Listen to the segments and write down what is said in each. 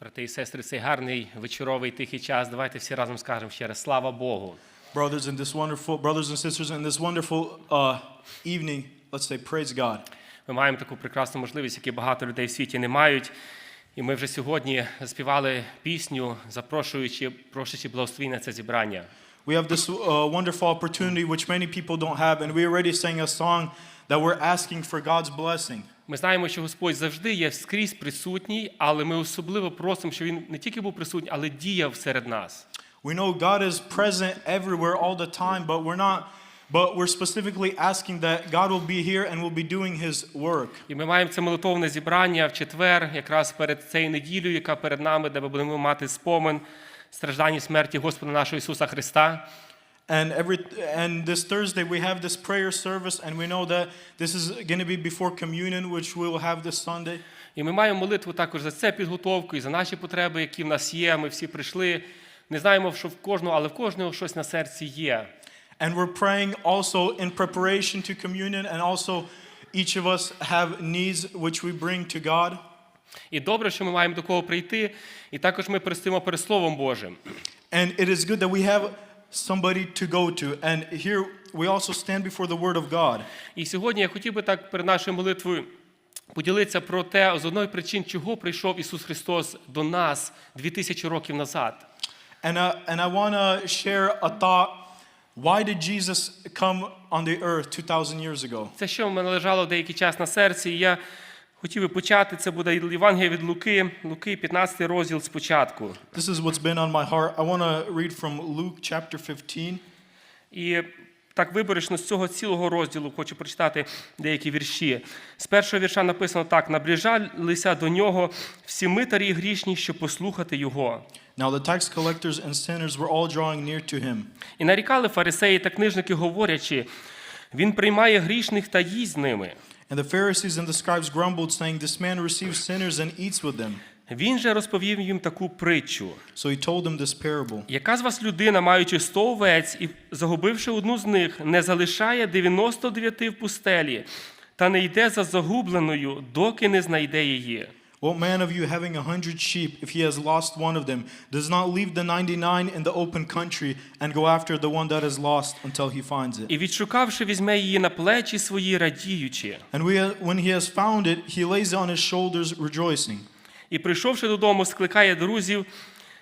Брати і сестри, цей гарний вечоровий тихий час. Давайте всі разом скажемо ще раз слава Богу. Brothers in this wonderful brothers and sisters in this wonderful uh, evening, let's say praise God. Ми маємо таку прекрасну можливість, яку багато людей в світі не мають. І ми вже сьогодні співали пісню, запрошуючи, просячи благословіння на це зібрання. We have this uh, wonderful opportunity which many people don't have, and we already sang a song that we're asking for God's blessing. Ми знаємо, що Господь завжди є скрізь присутній, але ми особливо просимо, щоб він не тільки був присутній, але діяв серед нас. We know God is present everywhere all the time, but we're not but we're specifically asking that God will be here and will be doing his work. І ми маємо це молитовне зібрання в четвер, якраз перед цією неділею, яка перед нами, де ми будемо мати спомин страждання і смерті Господа нашого Ісуса Христа. And every and this Thursday we have this prayer service and we know that this is going to be before communion which we will have this Sunday. І ми маємо молитву також за це підготовку і за наші потреби, які в нас є. Ми всі прийшли. Не знаємо, що в кожного, але в кожного щось на серці є. And we're praying also in preparation to communion, and also each of us have needs which we bring to God. І добре, що ми маємо до кого прийти, і також ми перестоїмо перед Словом Божим. And it is good that we have somebody to go to. And here we also stand before the Word of God. І сьогодні я хотів би так перед нашою молитвою поділитися про те, з одної причин, чого прийшов Ісус Христос до нас 2000 років назад. And, uh, and I want to share a thought. Why did Jesus come on the earth 2,000 years ago? Це що в мене лежало деякий час на серці, і я хотів би почати. Це буде Євангелія від Луки, Луки, 15 розділ спочатку. This is what's been on my heart. I want to read from Luke chapter 15. І так виборочно з цього цілого розділу хочу прочитати деякі вірші. З першого вірша написано так: наближалися до нього всі митарі і грішні, щоб послухати його. Now the tax collectors and sinners were all drawing near to him. І нарікали фарисеї та книжники, говорячи: він приймає грішних та їсть з ними. And the Pharisees and the scribes grumbled, saying, This man receives sinners and eats with them. Він же розповів їм таку притчу. So he told them this parable. Яка з вас людина, маючи сто овець і загубивши одну з них, не залишає 99 в пустелі, та не йде за загубленою, доки не знайде її? What man of you, having a hundred sheep, if he has lost one of them, does not leave the ninety nine in the open country and go after the one that is lost until he finds it? І відшукавши, візьме її на плечі свої, радіючи. And we, when he has found it, he lays it on his shoulders, rejoicing. І прийшовши додому, скликає друзів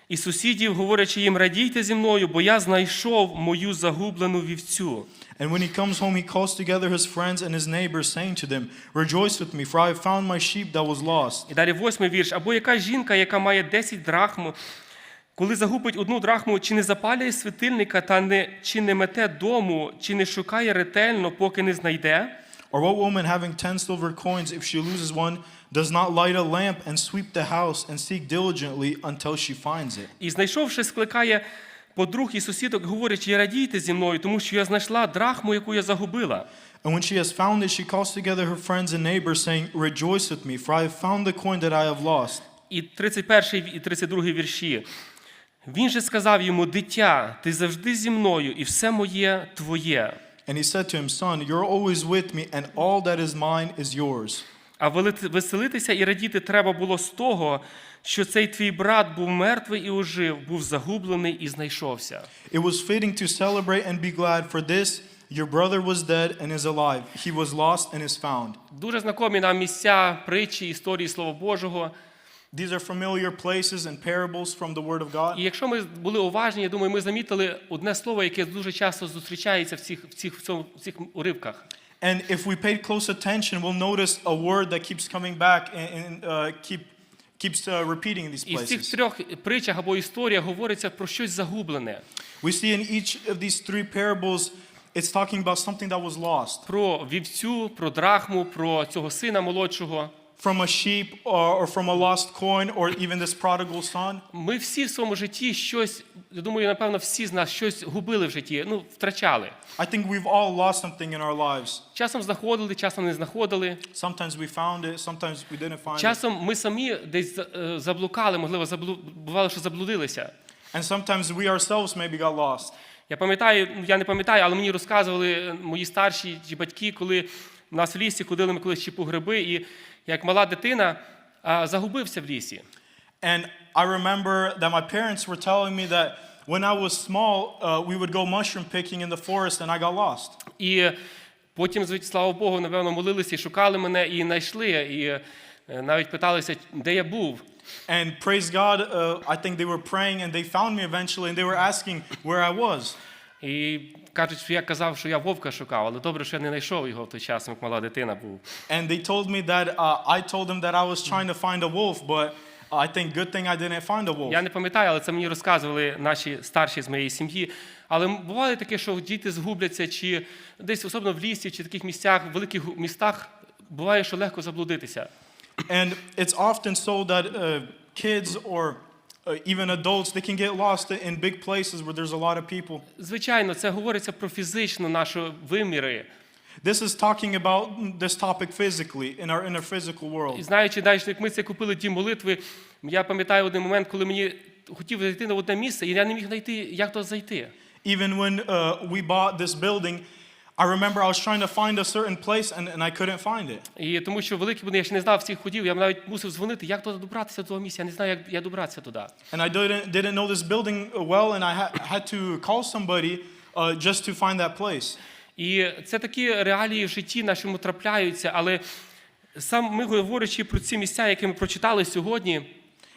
і сусідів, говорячи їм: радійте зі мною, бо я знайшов мою загублену вівцю. And when he comes home, he calls together his friends and his neighbors, saying to them, Rejoice with me, for I have found my sheep that was lost. І далі восьмий вірш. Або яка жінка, яка має 10 драхм, коли загубить одну драхму, чи не запалює світильника, та не, чи не мете дому, чи не шукає ретельно, поки не знайде? Or what woman having ten silver coins, if she loses one, does not light a lamp and sweep the house and seek diligently until she finds it? І знайшовши, скликає подруг і сусідок, говорячи, радійте зі мною, тому що я знайшла драхму, яку я загубила. And when she has found it, she calls together her friends and neighbors, saying, Rejoice with me, for I have found the coin that I have lost. І 31 і 32 вірші. Він же сказав йому: Дитя, ти завжди зі мною, і все моє твоє. And he said to him, Son, you're always with me, and all that is mine is yours. А веселитися і радіти треба було з того, що цей твій брат був мертвий і ожив, був загублений і знайшовся. It was fitting to celebrate and be glad, for this your brother was dead and is alive. He was lost and is found. Дуже знакомі нам місця, притчі, історії Слова Божого. These are familiar places and parables from the Word of God. І якщо ми були уважні, я думаю, ми замітили одне слово, яке дуже часто зустрічається в цих, в цих, в цих уривках. And if we paid close attention, we'll notice a word that keeps coming back and, and uh, keep, keeps uh, repeating in these І в цих places. трьох притчах або історіях говориться про щось загублене, We see in each of these three parables, it's talking about something that was lost. про вівцю, про драхму, про цього сина молодшого. From a sheep or, or from a lost coin or even this prodigal son. Ми всі в своєму житті щось, я думаю, напевно, всі з нас щось губили в житті, ну, втрачали. I think we've all lost something in our lives. Часом знаходили, часом не знаходили. Sometimes we found it, sometimes we didn't find it. Часом ми самі десь е, заблукали, можливо, заблу... бувало, що заблудилися. And sometimes we ourselves maybe got lost. Я пам'ятаю, ну, я не пам'ятаю, але мені розказували е, мої старші чи батьки, коли в нас в лісі ходили ми колись по гриби, і як мала дитина загубився в лісі. And I remember that my parents were telling me that when I was small, uh, we would go mushroom picking in the forest and I got lost. І потім, слава Богу, напевно, молилися і шукали мене і знайшли, і е, навіть питалися, де я був. And praise God, uh, I think they were praying and they found me eventually and they were asking where I was. І кажуть, що я казав, що я вовка шукав, але добре, що я не знайшов його в той час, як мала дитина був. And they told me that uh, I told them that I was trying to find a wolf, but I think good thing I didn't find a wolf. Я не пам'ятаю, але це мені розказували наші старші з моєї сім'ї. Але буває таке, що діти згубляться, чи десь особливо в лісі, чи в таких місцях, в великих містах, буває, що легко заблудитися. And it's often so that uh, kids or even adults they can get lost in big places where there's a lot of people. Звичайно, це говориться про фізичну нашу виміри. This is talking about this topic physically in our inner physical І world. знаючи далі, як ми це купили ті молитви, я пам'ятаю один момент, коли мені хотів зайти на одне місце, і я не міг знайти, як то зайти. Even when uh, we bought this building, I remember I was trying to find a certain place and, and I couldn't find it. І тому що великі вони, я ще не знав всіх ходів, я навіть мусив дзвонити, як туди добратися до того місця. Я не знаю, як я добратися туди. And I didn't, didn't know this building well, and I ha- had to call somebody uh, just to find that place. І це такі реалії в житті нашому трапляються, але сам ми говорячи про ці місця, які ми прочитали сьогодні,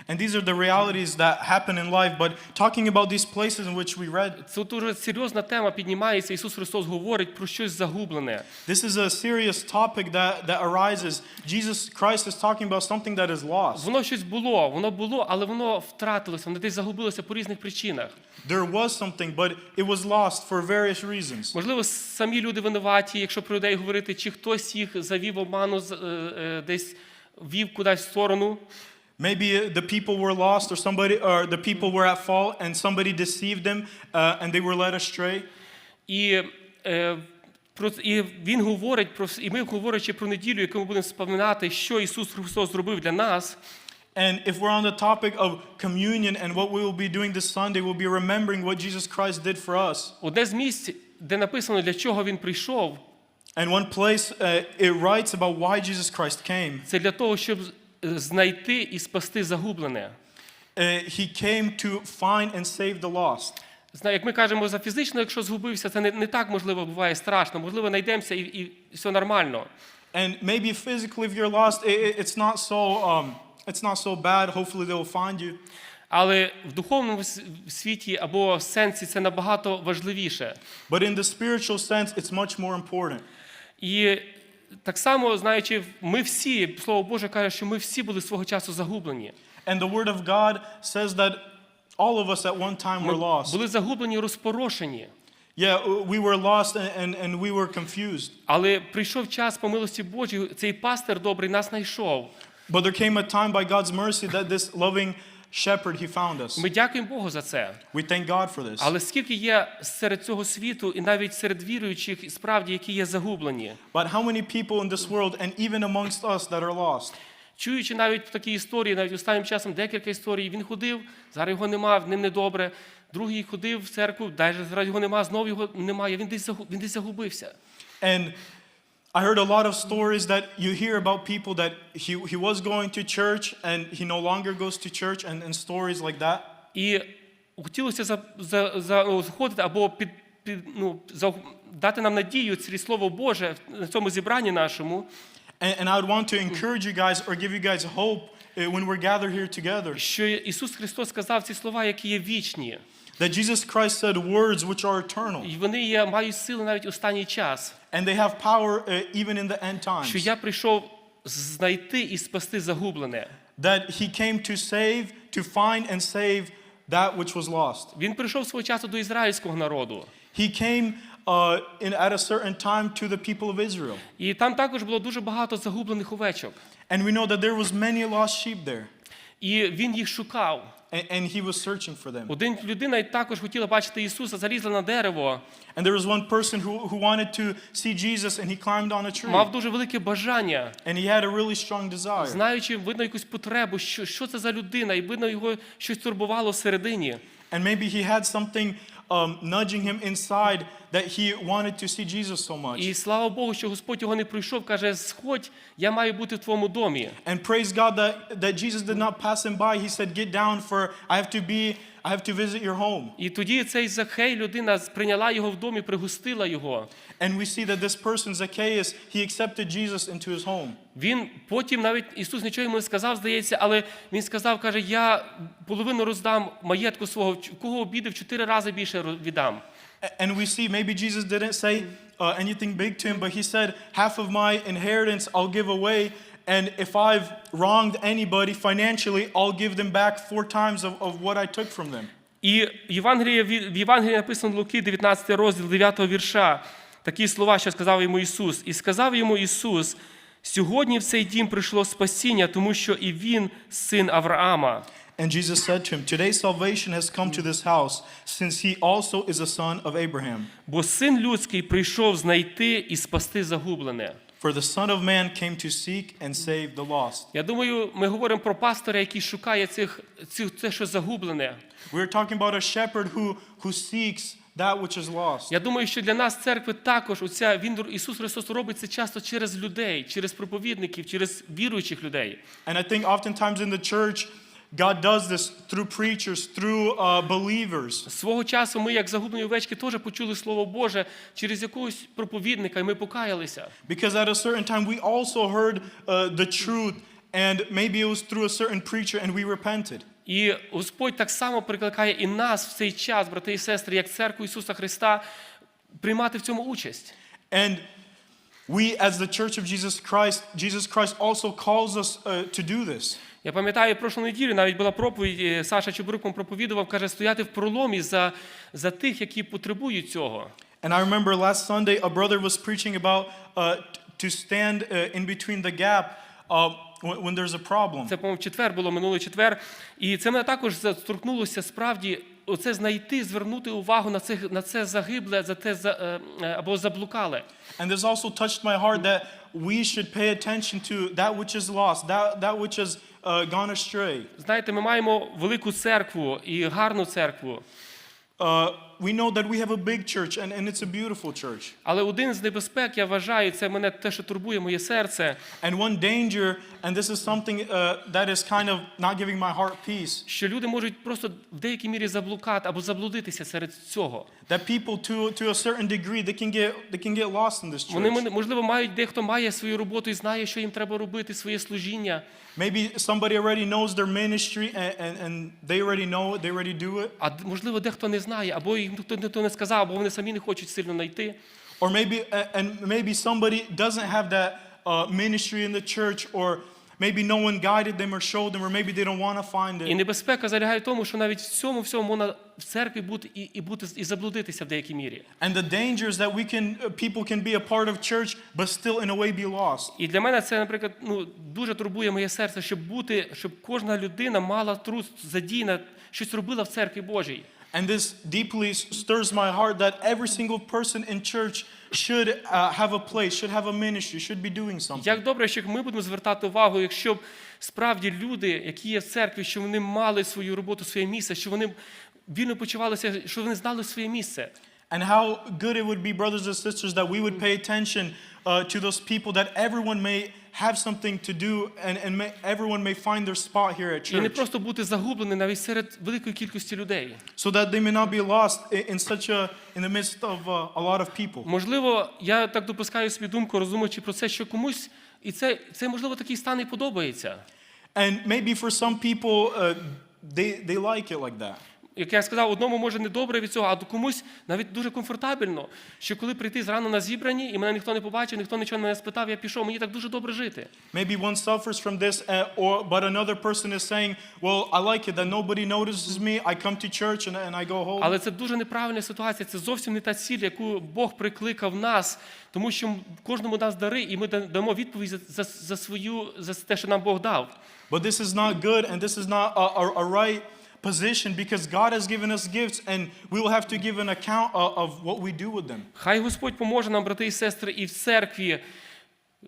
And these are the realities that happen in life. But talking about these places in which we read, це дуже серйозна тема піднімається. Ісус Христос говорить про щось загублене. this is a serious topic that, that arises. Jesus Christ is talking about something that is lost. Воно щось було, воно було, але воно втратилося, воно десь загубилося по різних причинах. There was something, but it was lost for various reasons. Можливо, самі люди винуваті, якщо про людей говорити, чи хтось їх завів обману, з- е, е, десь вів кудись в сторону. Maybe the people were lost, or somebody, or the people were at fault, and somebody deceived them, uh, and they were led astray. І, е, про, і він говорить про і ми, говорячи про неділю, яку ми будемо споминати, що Ісус Христос зробив для нас. And if we're on the topic of communion and what we will be doing this Sunday, we'll be remembering what Jesus Christ did for us. Одне з місць, де написано, для чого він прийшов, And one place uh, it writes about why Jesus Christ came. це для того, щоб е, знайти і спасти загублене. Uh, he came to find and save the lost. Знає, як ми кажемо за фізично, якщо згубився, це не, не так можливо буває страшно. Можливо, знайдемося і, і все нормально. And maybe physically, if you're lost, it, it- it's not so um, it's not so bad. Hopefully, they will find you. Але в духовному світі або сенсі це набагато важливіше. But in the spiritual sense, it's much more important. І так само, знаючи, ми всі, Слово Боже каже, що ми всі були свого часу загублені. And the Word of God says that all of us at one time were lost. Були загублені, розпорошені. Yeah, we were lost and, and, and we were confused. Але прийшов час по милості Божій, цей пастир добрий нас знайшов. But there came a time by God's mercy that this loving shepherd, he found us. Ми дякуємо Богу за це. We thank God for this. Але скільки є серед цього світу, і навіть серед віруючих, справді, які є загублені, But how many people in this world, and even amongst us, that are lost? чуючи навіть такі історії, навіть останнім часом декілька історій, він ходив, зараз його нема, в ним недобре. Другий ходив в церкву, далі зараз його нема, знову його немає. Він десь він десь загубився. And I heard a lot of stories that you hear about people that he, he was going to church and he no longer goes to church, and, and stories like that. І хотілося за, за, за, ну, або під, під, ну, за, дати нам надію через Слово Боже на цьому зібранні нашому, And, and I would want to encourage you guys or give you guys hope uh, when we're gathered here together що Ісус Христос сказав ці слова, які є вічні. That Jesus Christ said words which are eternal, І вони є, мають сили навіть у останній час. and they have power uh, even in the end Що times. я прийшов знайти і спасти загублене. That he came to save, to find and save that which was lost. Він прийшов свого часу до ізраїльського народу. He came uh, in, at a certain time to the people of Israel. І там також було дуже багато загублених овечок. And we know that there was many lost sheep there. І він їх шукав. And, he was searching for them. Один людина також хотіла бачити Ісуса, залізла на дерево, And there was one person who, who wanted to see Jesus and he climbed on a tree. мав дуже велике бажання. And he had a really strong desire. знаючи, видно якусь потребу, що, що це за людина, і видно його щось турбувало всередині. And maybe he had something um, nudging him inside that he wanted to see Jesus so much. І слава Богу, що Господь його не пройшов, каже: Сходь, я маю бути в твоєму домі. And praise God that, that Jesus did not pass him by. He said, Get down, for I have to be, I have to visit your home. І тоді цей Захей, людина прийняла його в домі, пригостила його. And we see that this person, Zacchaeus, he accepted Jesus into his home. Він потім навіть Ісус нічого йому не сказав, здається, але він сказав, каже: Я половину роздам маєтку свого, кого обідав, чотири рази більше віддам. And we see maybe Jesus didn't say uh, anything big to him, but he said, Half of my inheritance I'll give away. And if I've wronged anybody financially, I'll give them back four times of, of what I took from them. І Євангеліє, в Євангелії написано Луки, 19 розділ 9 вірша, такі слова, що сказав йому Ісус. І сказав йому Ісус: сьогодні в цей дім прийшло спасіння, тому що і він син Авраама. And Jesus said to him, Today salvation has come to this house, since he also is a son of Abraham. Бо син людський прийшов знайти і спасти загублене. For the Son of Man came to seek and save the lost. Я думаю, ми говоримо про пастора, який шукає цих, цих це, що загублене. We're talking about a shepherd who, who seeks that which is lost. Я думаю, що для нас церкви також оця він Ісус Христос робить це часто через людей, через проповідників, через віруючих людей. And I think oftentimes in the church, God does this through preachers, through uh, believers. Свого часу ми, як загублені овечки, теж почули Слово Боже через якогось проповідника, і ми покаялися. Because at a certain time, we also heard uh, the truth, and maybe it was through a certain preacher, and we repented. І Господь так само прикликає і нас в цей час, брати і сестри, як церкву Ісуса Христа, приймати в цьому участь. And we, as the church of Jesus Christ, Jesus Christ also calls us uh, to do this. Я пам'ятаю, прошлу неділю навіть була проповідь, Саша Чубрук вам проповідував, каже, стояти в проломі за, за тих, які потребують цього. And I remember last Sunday, a brother was preaching about uh, to stand uh, in between the gap uh, when, there's a problem. Це, по-моєму, четвер було минулий четвер. І це мене також торкнулося справді оце знайти, звернути увагу на це, на це загибле, за те за, е, е, або заблукале. And this also touched my heart that we should pay attention to that which is lost, that, that which uh, gone astray. Знаєте, ми маємо велику церкву і гарну церкву. Uh, we know that we have a big church, and, and it's a beautiful church. Але один з небезпек, я вважаю, це мене те, що турбує моє серце, And one danger, and this is something uh, that is kind of not giving my heart peace, що люди можуть просто в деякій мірі заблукати або заблудитися серед цього. that people to, to a certain degree, they can get, they can get lost in this Вони church. можливо мають дехто має свою роботу і знає, що їм треба робити, своє служіння. Maybe somebody already knows their ministry and, and, and they already know it, they already do it. А д- можливо, дехто не знає, або їм ніхто не сказав, або вони самі не хочуть сильно знайти. Or maybe, and maybe somebody doesn't have that uh, ministry in the church, or maybe no one guided them or showed them, or maybe they don't want to find І небезпека залягає в тому, що навіть в цьому всьому можна в церкві бути і, і бути і заблудитися в деякій мірі. And the danger is that we can, uh, people can be a part of church, but still in a way be lost. І для мене це, наприклад, ну дуже турбує моє серце, щоб бути, щоб кожна людина мала труд задійна, щось робила в церкві Божій. And this deeply stirs my heart that every single person in church should uh, have a place, should have a ministry, should be doing something. Як добре, що ми будемо звертати увагу, якщо справді люди, які є в церкві, що вони мали свою роботу, своє місце, що вони вільно почувалися, що вони знали своє місце. And how good it would be, brothers and sisters, that we would pay attention uh, to those people, that everyone may have something to do and, and may, everyone may find their spot here at І не church. просто бути загубленим навіть серед великої кількості людей. So that they may not be lost i- in such a, in the midst of uh, a lot of people. Можливо, я так допускаю собі думку, розуміючи про це, що комусь, і це, це можливо такий стан і подобається. And maybe for some people, uh, they, they like it like that. Як я сказав, одному може не добре від цього, а комусь навіть дуже комфортабельно, що коли прийти зрано на зібрані, і мене ніхто не побачив, ніхто нічого не спитав, я пішов, мені так дуже добре жити. Maybe one suffers from this, uh, or, but another person is saying, Well, I like it that nobody notices me. I come to church and, and I go home. Але це дуже неправильна ситуація. Це зовсім не та ціль, яку Бог прикликав нас, тому що кожному нас дари, і ми дамо відповідь за, за, за свою за те, що нам Бог дав. But this is not good, and this is not a, a, a right position because God has given us gifts, and we will have to give an account of, what we do with them. Хай Господь поможе нам, брати і сестри, і в церкві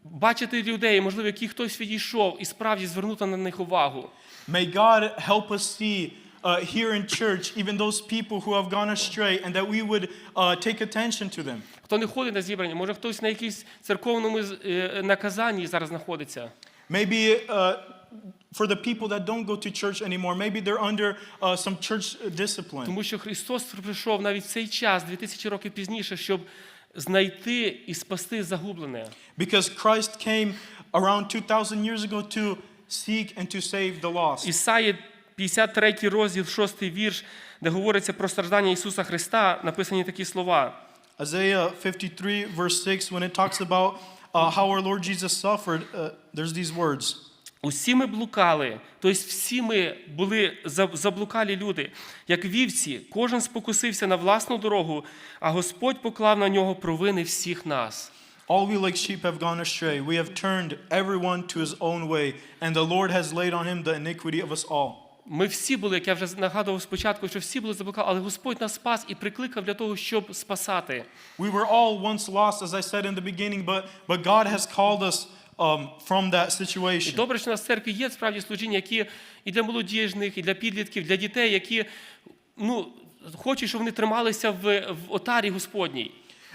бачити людей, можливо, які хтось відійшов, і справді звернути на них увагу. May God help us see uh, here in church, even those people who have gone astray, and that we would uh, take attention to them. Хто не ходить на зібрання, може хтось на якійсь церковному е, наказанні зараз знаходиться. Maybe uh, for the people that don't go to church anymore, maybe they're under uh, some church discipline. Тому що Христос прийшов навіть в цей час, 2000 років пізніше, щоб знайти і спасти загублене. Because Christ came around 2,000 years ago to seek and to save the lost. Ісаї 53 розділ, 6 вірш, де говориться про страждання Ісуса Христа, написані такі слова. Isaiah 53, verse 6, when it talks about uh, how our Lord Jesus suffered, uh, there's these words Усі ми блукали, тобто всі ми були заблукалі люди. Як вівці, кожен спокусився на власну дорогу, а Господь поклав на нього провини всіх нас. All we like sheep have gone astray. We have turned everyone to his own way, and the Lord has laid on him the iniquity of us all. Ми всі були, як я вже нагадував спочатку, що всі були заблукали, але Господь нас спас і прикликав для того, щоб спасати. We were all once lost, as I said in the beginning, but, but God has called us um, from that І situation. добре, що у нас в церкві є справді служіння, які і для молодіжних, і для підлітків, для дітей, які ну, хочуть, щоб вони трималися в, в отарі Господній.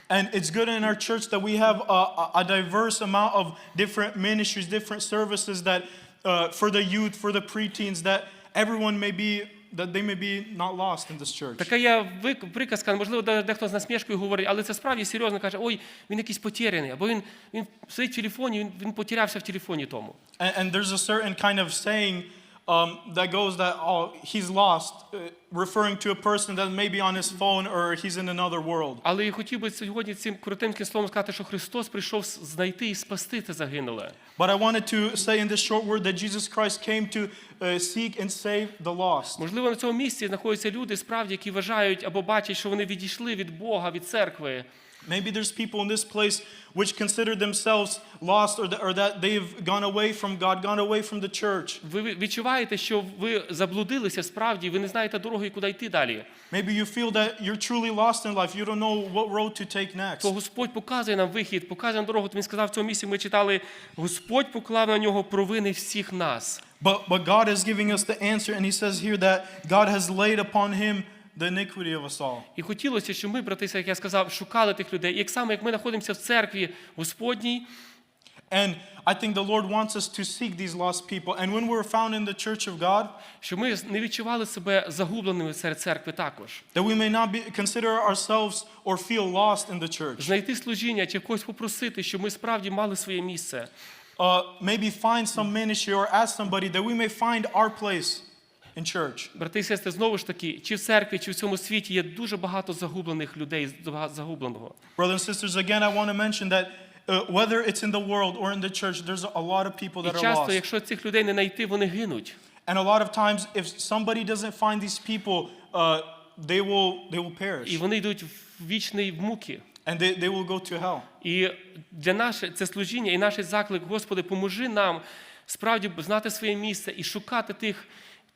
And it's good in our church that we have a- a diverse amount of different ministries, different services that uh, for the youth, for the preteens, that everyone may be, that they may be not lost in this church. Така я приказка, можливо, де- дехто з насмішкою говорить, але це справді серйозно каже, ой, він якийсь потеряний, або він, він сидить в телефоні, він, він потерявся в телефоні тому. And, and there's a certain kind of saying um, that goes that, oh, he's lost, uh, referring to a person that may be on his phone or he's in another world. Але я хотів би сьогодні цим коротеньким словом сказати, що Христос прийшов знайти і спасти те загинуле. But I wanted to say in this short word that Jesus Christ came to uh, seek and save the lost. Можливо, на цьому місці знаходяться люди, справді, які вважають або бачать, що вони відійшли від Бога, від церкви. Maybe there's people in this place which consider themselves lost or, that or that they've gone away from God, gone away from the church. Ви відчуваєте, що ви заблудилися справді, ви не знаєте дороги, куди йти далі. Maybe you feel that you're truly lost in life. You don't know what road to take next. То Господь показує нам вихід, показує нам дорогу. То Він сказав в цьому місці, ми читали, Господь поклав на нього провини всіх нас. But, but God is giving us the answer, and He says here that God has laid upon Him the iniquity of us all. І хотілося, щоб ми, братися, як я сказав, шукали тих людей. І як саме як ми знаходимося в церкві Господній, And I think the Lord wants us to seek these lost people. And when we're found in the church of God, щоб ми не відчували себе загубленими серед церкви також. that we may not be, consider ourselves or feel lost in the church. Знайти служіння чи когось попросити, щоб ми справді мали своє місце. Uh, maybe find some ministry or ask somebody that we may find our place in church. Брати і сестри, знову ж таки, чи в церкві, чи в цьому світі є дуже багато загублених людей, багато загубленого. Brothers and sisters, again, I want to mention that uh, whether it's in the world or in the church, there's a lot of people that are часто, якщо цих людей не знайти, вони гинуть. And a lot of times, if somebody doesn't find these people, uh, they will they will І вони йдуть в вічний муки. and they, they will go to hell. І для наше це служіння і наш заклик, Господи, поможи нам справді знати своє місце і шукати тих,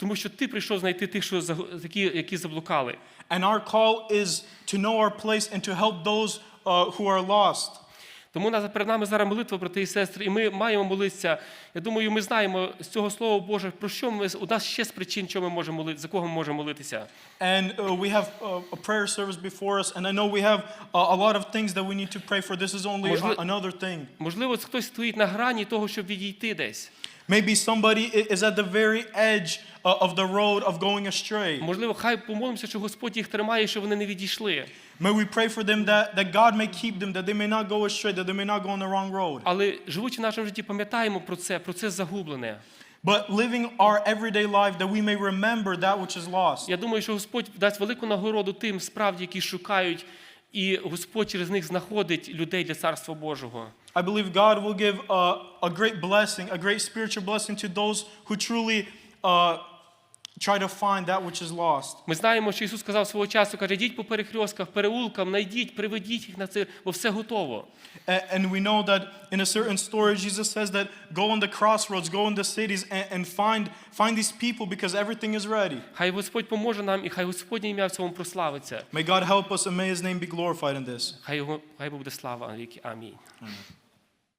тому що ти прийшов знайти тих, що такі, які заблукали. And our call is to know our place and to help those uh, who are lost. Тому нас- перед нами зараз молитва, брати і сестри, і ми маємо молитися. Я думаю, ми знаємо з цього Слова Боже, про що ми у нас ще з причин, що ми можемо молити, за кого ми можемо молитися. And uh, we have uh, a prayer service before us, and I know we have uh, a lot of things that we need to pray for. This is only Можливо- another thing. Можливо, хтось стоїть на грані того, щоб відійти десь. Maybe somebody is at the very edge uh, of the road of going astray. Можливо, хай помолимося, що Господь їх тримає, щоб вони не відійшли. May we pray for them that, that God may keep them, that they may not go astray, that they may not go on the wrong road. Але живучи в нашому житті, пам'ятаємо про це, про це загублене. But living our everyday life, that we may remember that which is lost. Я думаю, що Господь дасть велику нагороду тим, справді, які шукають, і Господь через них знаходить людей для Царства Божого. I believe God will give a, a great blessing, a great spiritual blessing to those who truly uh, try to find that which is lost. Ми знаємо, що Ісус сказав свого часу, каже, йдіть по перехрестках, переулкам, знайдіть, приведіть їх на це, бо все готово. A- And we know that in a certain story, Jesus says that go on the crossroads, go in the cities, and, and find, find these people because everything is ready. Хай Господь поможе нам, і хай Господнє ім'я в цьому прославиться. May God help us and may His name be glorified in this. Хай його хай йому буде слава. навіки. Амінь. Amen.